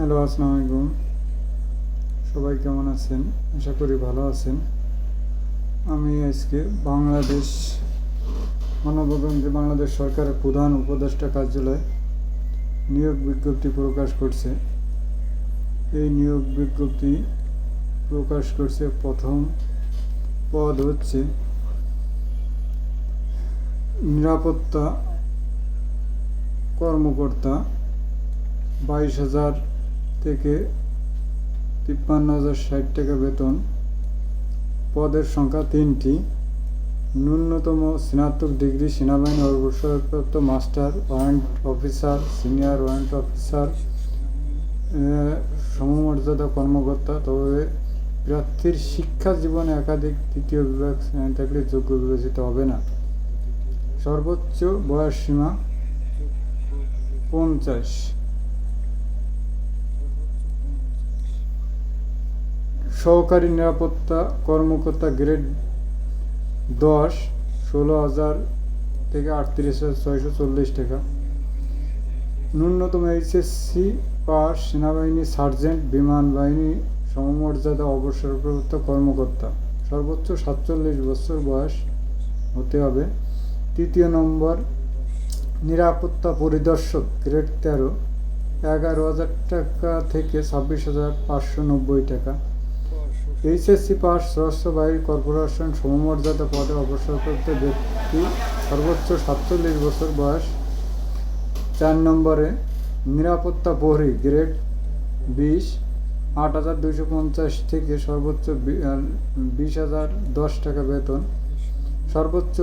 Hello, আসসালামু আলাইকুম। সবাই কেমন আছেন? আশা করি ভালো আছেন। আমি আজকে বাংলাদেশ মানববন্ধে বাংলাদেশ সরকারের প্রধান উপদেষ্টা কার্যালয় নিয়োগ বিজ্ঞপ্তি প্রকাশ করছে। এই নিয়োগ বিজ্ঞপ্তি প্রকাশ করছে, প্রথম পদ হচ্ছে নিরাপত্তা কর্মকর্তা বাইশ হাজার থেকে তিপ্পান্ন হাজার ষাট টাকা বেতন। পদের সংখ্যা তিনটি। ন্যূনতম স্নাতক ডিগ্রি সেনাবাহিনী অবসরপ্রাপ্ত master, warrant officer, senior warrant officer সমমর্যাদা কর্মকর্তা, তবে প্রার্থীর শিক্ষা জীবনে একাধিক তৃতীয় বিভাগ থাকলে যোগ্য বিবেচিত হবে না। সর্বোচ্চ বয়স সীমা পঞ্চাশ। সহকারী নিরাপত্তা কর্মকর্তা গ্রেড দশ, ষোলো হাজার থেকে আটত্রিশ হাজার ছয়শো চল্লিশ টাকা। ন্যূনতম এইচএসসি পাস সেনাবাহিনী সার্জেন্ট, বিমান বাহিনী সমমর্যাদা অবসরপ্রাপ্ত কর্মকর্তা। সর্বোচ্চ সাতচল্লিশ বছর বয়স হতে হবে। তৃতীয় নম্বর, নিরাপত্তা পরিদর্শক, গ্রেড তেরো। এগারো হাজার টাকা থেকে ছাব্বিশ হাজার পাঁচশো নব্বই টাকা। এইচএসসি পাস সশস্ত্র বাহিনী কর্পোরেশন সমমর্যাদা পদে অবসরপ্রাপ্ত ব্যক্তি সর্বোচ্চ সাতচল্লিশ বছর বয়স। চার নম্বরে নিরাপত্তা প্রহরী গ্রেড বিশ, আট হাজার দুইশো পঞ্চাশ থেকে সর্বোচ্চ বিশ হাজার দশ টাকা বেতন। সর্বোচ্চ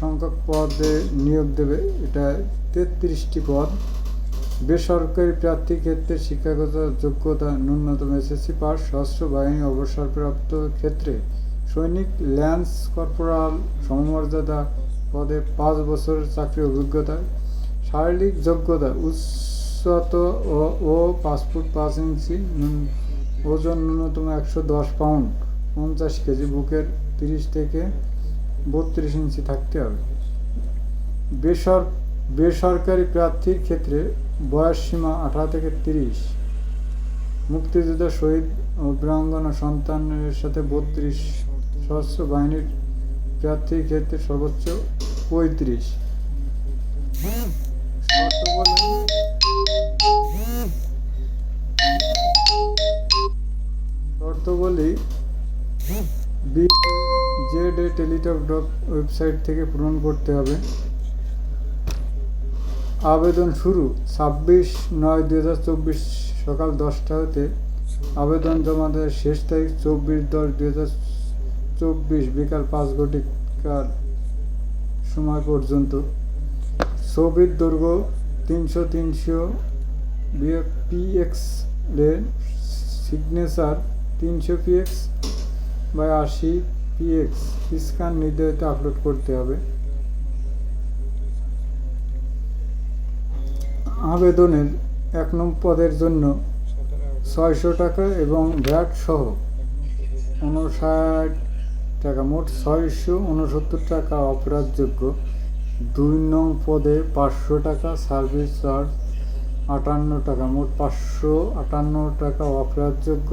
সংখ্যক পদে নিয়োগ দেবে, এটা তেত্রিশটি পদ। বেসরকারি প্রার্থীর ক্ষেত্রে শিক্ষাগত যোগ্যতা ন্যূনতম এসএসসি পাস, সশস্ত্র বাহিনী অবসরপ্রাপ্ত ক্ষেত্রে সৈনিক ল্যান্স কর্পোরাল সমমর্যাদা পদে পাঁচ বছরের চাকরি অভিজ্ঞতা, শারীরিক যোগ্যতা উচ্চত ও ফুট পাঁচ ইঞ্চি ওজন ন্যূনতম একশো দশ পাউন্ড, পঞ্চাশ কেজি, বুকের তিরিশ থেকে বত্রিশ ইঞ্চি থাকতে হবে। বেসর, বেসরকারি প্রার্থীর ক্ষেত্রে বয়স সীমা আঠারো থেকে তিরিশ। মুক্তিযোদ্ধা শহীদ ও বীরাঙ্গনা সন্তানের সাথে বত্রিশ সশস্ত্র বাহিনীর প্রার্থীর ক্ষেত্রে সর্বোচ্চ পঁয়ত্রিশ। শর্ত বলে শর্ত বলি B Z A Teletalk dot website থেকে পূরণ করতে হবে। আবেদন শুরু ছাব্বিশ নয় দু হাজার চব্বিশ সকাল দশটা হতে। আবেদন জমা দেওয়ার শেষ তারিখ চব্বিশ দশ দু হাজার চব্বিশ বিকাল পাঁচ ঘটিকার সময় পর্যন্ত। ছবির দৈর্ঘ্য তিনশো তিনশো পিএক্স এর সিগনেচার তিনশো পিএক্স বাই আশি পিএক্স। স্ক্যান নির্ধারিত আপলোড করতে হবে। আবেদনের এক নম্বর পদের জন্য ছয়শো টাকা এবং ভ্যাট সহ উনষাট টাকা, মোট ছয়শো উনসত্তর টাকা অপরাধযোগ্য। দুই নং পদে পাঁচশো টাকা, সার্ভিস চার্জ আটান্ন টাকা, মোট পাঁচশো আটান্ন টাকা অপরাধযোগ্য।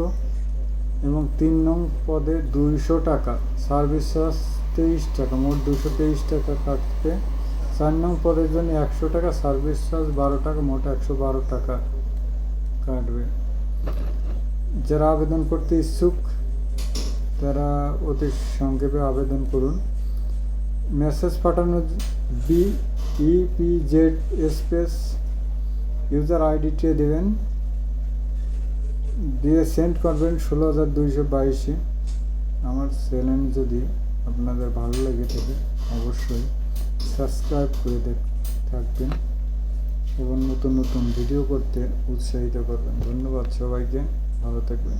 এবং তিন নং পদে দুইশো টাকা, সার্ভিস চার্জ তেইশ টাকা, মোট দুশো তেইশ টাকা কাটবে চার নং পদের জন্য একশো টাকা সার্ভিস চার্জ বারো টাকা, মোট একশো বারো টাকা কাটবে। যারা আবেদন করতে ইচ্ছুক, তারা অতি সংক্ষেপে আবেদন করুন। মেসেজ পাঠানো B EP Z space user আইডিটি দেবেন। দিয়ে সেন্ড করবেন ষোলো হাজার দুইশো বাইশে। আমার চ্যানেল যদি আপনাদের ভালো লেগে থাকে, অবশ্যই সাবস্ক্রাইব করে থাকবেন এবং নতুন নতুন ভিডিও করতে উৎসাহিত করবেন। ধন্যবাদ সবাইকে ভালো থাকবেন।